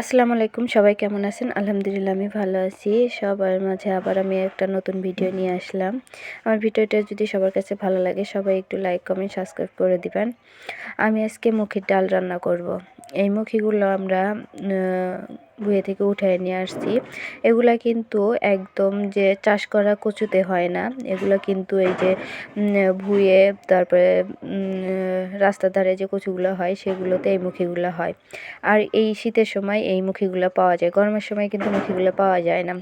আসসালামু আলাইকুম, সবাই কেমন আছেন? আলহামদুলিল্লাহ, আমি ভালো আছি। সবার মাঝে আবার আমি একটা নতুন ভিডিও নিয়ে আসলাম। আমার ভিডিওটা যদি সবার কাছে ভালো লাগে, সবাই একটু লাইক কমেন্ট সাবস্ক্রাইব করে দিবেন। আমি আজকে মুখের ডাল রান্না করব। এই মুখিগুলো আমরা ভুয়ে থেকে উঠে নিয়ে আসছি। এগুলা কিন্তু একদম যে চাষ করা কচুতে হয় না। এগুলো কিন্তু এই যে ভুয়ে তারপরে রাস্তার ধারে যে কচুগুলো হয়, সেগুলোতে এই মুখিগুলো হয়। আর এই শীতের সময় এই মুখিগুলো পাওয়া যায়। গরমের সময় কিন্তু মুখিগুলো পাওয়া যায় না।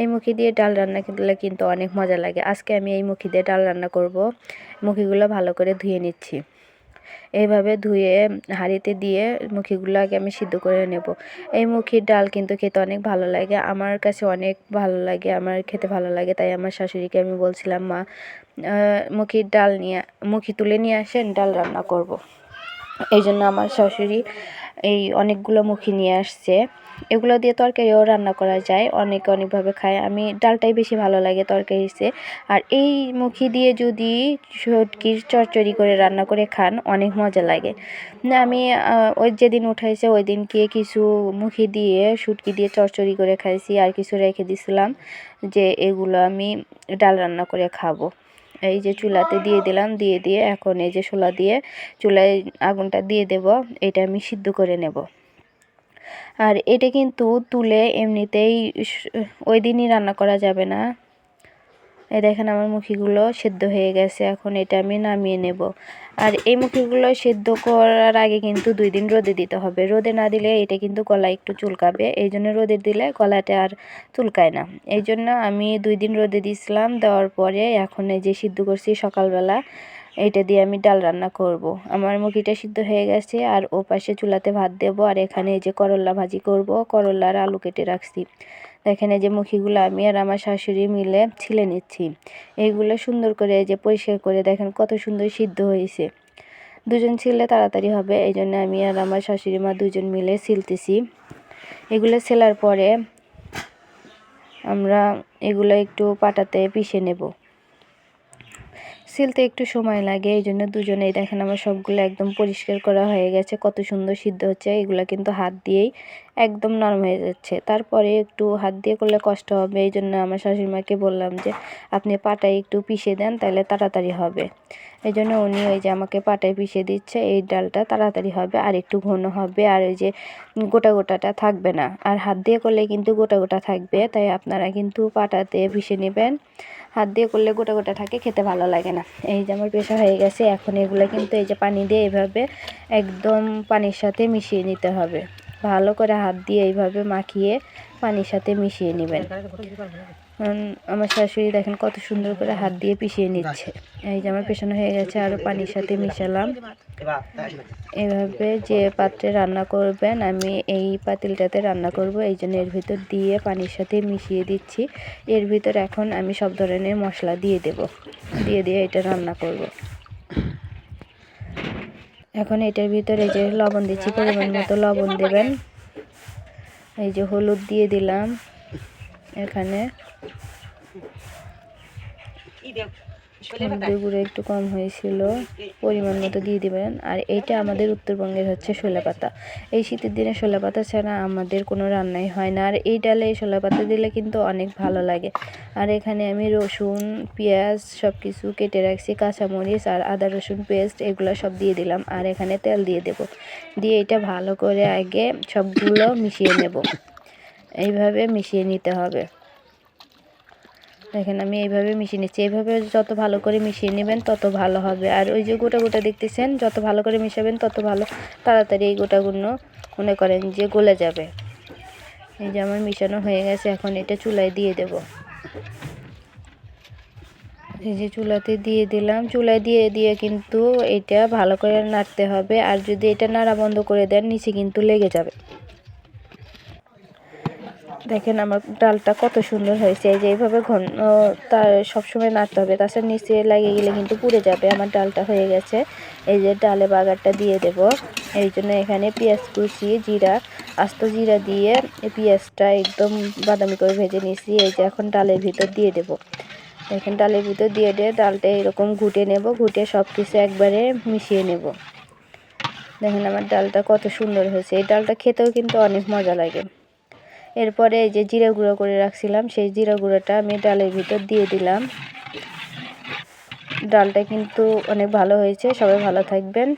এই মুখি দিয়ে ডাল রান্না করলে কিন্তু অনেক মজা লাগে। আজকে আমি এই মুখি দিয়ে ডাল রান্না করব। মুখিগুলো ভালো করে ধুয়ে নিচ্ছি। এইভাবে ধুয়ে, হাঁড়িতে দিয়ে মুখিগুলো আগে আমি সিদ্ধ করে নেব। এই মুখির ডাল কিন্তু খেতে অনেক ভালো লাগে। আমার কাছে অনেক ভালো লাগে, আমার খেতে ভালো লাগে, তাই আমার শাশুড়িকে আমি বলছিলাম, মা মুখির ডাল নিয়ে, মুখি তুলে নিয়ে আসেন, ডাল রান্না করব। এই জন্য আমার শাশুড়ি এই অনেকগুলো মুখি নিয়ে আসছে। এগুলো দিয়ে তরকারিও রান্না করা যায়। অনেকে অনেকভাবে খায়। আমি ডালটাই বেশি ভালো লাগে তরকারি তরকারিতে আর এই মুখি দিয়ে যদি সটকির চচ্চড়ি করে রান্না করে খান, অনেক মজা লাগে। আমি ওই যেদিন উঠাইছে ওই দিনকে কিছু মুখি দিয়ে শুটকি দিয়ে চচ্চড়ি করে খাইছি আর কিছু রেখে দিছিলাম যে এগুলো আমি ডাল রান্না করে খাব। এই যে চুলাতে দিয়ে দিলাম, দিয়ে দিয়ে এখন এই যে শোলা দিয়ে চুলায় আগুনটা দিয়ে দেব। এটা আমি সিদ্ধ করে নেব। আর এটা কিন্তু তুলে এমনিতেই ওই দিনই রান্না করা যাবে না। এই দেখেন আমার মুখিগুলো সেদ্ধ হয়ে গেছে, এখন এটা আমি নামিয়ে নেব। আর এই মুখিগুলো সেদ্ধ করার আগে কিন্তু দুই দিন রোদে দিতে হবে। রোদে না দিলে এটা কিন্তু গলা একটু চুলকাবে, এই জন্য রোদে দিলে গলাটা আর চুলকায় না। এই জন্য আমি দুই দিন রোদে দিয়েছিলাম দেওয়ার পরে এখন এই যে সিদ্ধ করছি সকালবেলা এইটা দিয়ে আমি ডাল রান্না করব। আমার মুখিটা সিদ্ধ হয়ে গেছে আর ও পাশে চুলাতে ভাত দেব আর এখানে এই যে করল্লা ভাজি করব করল্লার আলু কেটে রাখছি। দেখেন এই যে মুখিগুলো আমি আর আমার শাশুড়ি মিলে ছিলে নিচ্ছি। এইগুলো সুন্দর করে এই যে পরিষ্কার করে দেখেন কত সুন্দর সিদ্ধ হয়েছে। দুজন ছিলে তাড়াতাড়ি হবে, এই জন্য আমি আর আমার শাশুড়ি মা দুজন মিলে ছিলতেছি। এগুলো ছেলার পরে আমরা এগুলো একটু পাটাতে পিষে নেব। সিলতে একটু সময় লাগে, এই জন্য দুজনেই দেখেন আমার সবগুলো একদম পরিষ্কার করা হয়ে গেছে, কত সুন্দর সিদ্ধ হচ্ছে, এগুলো কিন্তু হাত দিয়েই একদম নরম হয়ে যাচ্ছে। তারপরে একটু হাত দিয়ে করলে কষ্ট হবে, এই জন্য আমার শাশুড়িমাকে বললাম যে, আপনি পাটায় একটু পিষে দেন, তাহলে তাড়াতাড়ি হবে। এই জন্য উনি ওই যে আমাকে পাটায় পিষে দিচ্ছে, এই ডালটা তাড়াতাড়ি হবে, আর একটু ঘন হবে, আর ওই যে গোটা গোটাটা থাকবে না। আর হাত দিয়ে করলে কিন্তু গোটা গোটা থাকবে, তাই আপনারা কিন্তু পাটাতে পিষে নেবেন। হাত দিয়ে করলে গোটা গোটা থাকে, খেতে ভালো লাগে না। এই যে আমার পেশা হয়ে গেছে, এখন এগুলো কিন্তু এই যে পানি দিয়ে এভাবে একদম পানির সাথে মিশিয়ে নিতে হবে। ভালো করে হাত দিয়ে এইভাবে মাখিয়ে পানির সাথে মিশিয়ে নেবেন। আমার শাশুড়ি দেখেন কত সুন্দর করে হাত দিয়ে পিষিয়ে নিচ্ছে। এই যে আমার পেছানো হয়ে গেছে আরও পানির সাথে মিশালাম। এভাবে যে পাত্রে রান্না করবেন, আমি এই পাতিলটাতে রান্না করব। এই জন্য এর ভিতর দিয়ে পানির সাথে মিশিয়ে দিচ্ছি। এর ভিতর এখন আমি সব ধরনের মশলা দিয়ে দেব। দিয়ে দিয়ে এটা রান্না করব। এখন এটার ভিতরে যে লবণ দিচ্ছি, পরিমাণ মতো লবণ দেবেন। এই যে হলুদ দিয়ে দিলাম এখানে। হলুদের গুঁড়ো একটু কম হয়েছিল, পরিমাণ মতো দিয়ে দিবেন। আর এইটা আমাদের উত্তরবঙ্গের হচ্ছে শোলা পাতা। এই শীতের দিনে শোলা পাতা ছাড়া আমাদের কোনো রান্নাই হয় না। আর এই ডালে এই শোলা পাতা দিলে কিন্তু অনেক ভালো লাগে। আর এখানে আমি রসুন, পেঁয়াজ সব কিছু কেটে রাখছি, কাঁচামরিচ আর আদা রসুন পেস্ট এগুলো সব দিয়ে দিলাম। আর এখানে তেল দিয়ে দেব। দিয়ে এটা ভালো করে আগে সবগুলো মিশিয়ে নেব। এইভাবে মিশিয়ে নিতে হবে। দেখেন, আমি এইভাবে মিশিয়ে নিচ্ছি। এইভাবে যত ভালো করে মিশিয়ে নেবেন, তত ভালো হবে। আর ওই যে গোটা গোটা দেখতেছেন, যত ভালো করে মিশাবেন, তত ভালো। তাড়াতাড়ি এই গোটাগুলো মনে করেন যে গলে যাবে। এই যে আমার মিশানো হয়ে গেছে, এখন এটা চুলায় দিয়ে দেব। এই যে চুলাতে দিয়ে দিলাম। চুলায় দিয়ে দিয়ে কিন্তু এটা ভালো করে নাড়তে হবে। আর যদি এটা নাড়া বন্ধ করে দেন, নিচে কিন্তু লেগে যাবে। দেখেন আমার ডালটা কত সুন্দর হয়েছে। এই যে এইভাবে ঘন তার সবসময় নাড়তে হবে। তাছাড়া নিচে লাগিয়ে গেলে কিন্তু পুড়ে যাবে। আমার ডালটা হয়ে গেছে। এই যে ডালে বাগারটা দিয়ে দেব। এই জন্য এখানে পেঁয়াজ কুচি, জিরা, আস্ত জিরা দিয়ে পেঁয়াজটা একদম বাদামি করে ভেজে নিয়েছি। এই যে এখন ডালের ভিতর দিয়ে দেব। এখন ডালের ভিতর দিয়ে দিয়ে ডালটা এরকম ঘুটে নেব। ঘুটে সব কিছু একবারে মিশিয়ে নেব। দেখেন আমার ডালটা কত সুন্দর হয়েছে। এই ডালটা খেতেও কিন্তু অনেক মজা লাগে। এরপরে এই যে জিরা গুঁড়ো করে রাখছিলাম, সেই জিরা গুঁড়োটা আমি ডালের ভিতর দিয়ে দিলাম। ডালটা কিন্তু অনেক ভালো হয়েছে, সবাই ভালো থাকবেন।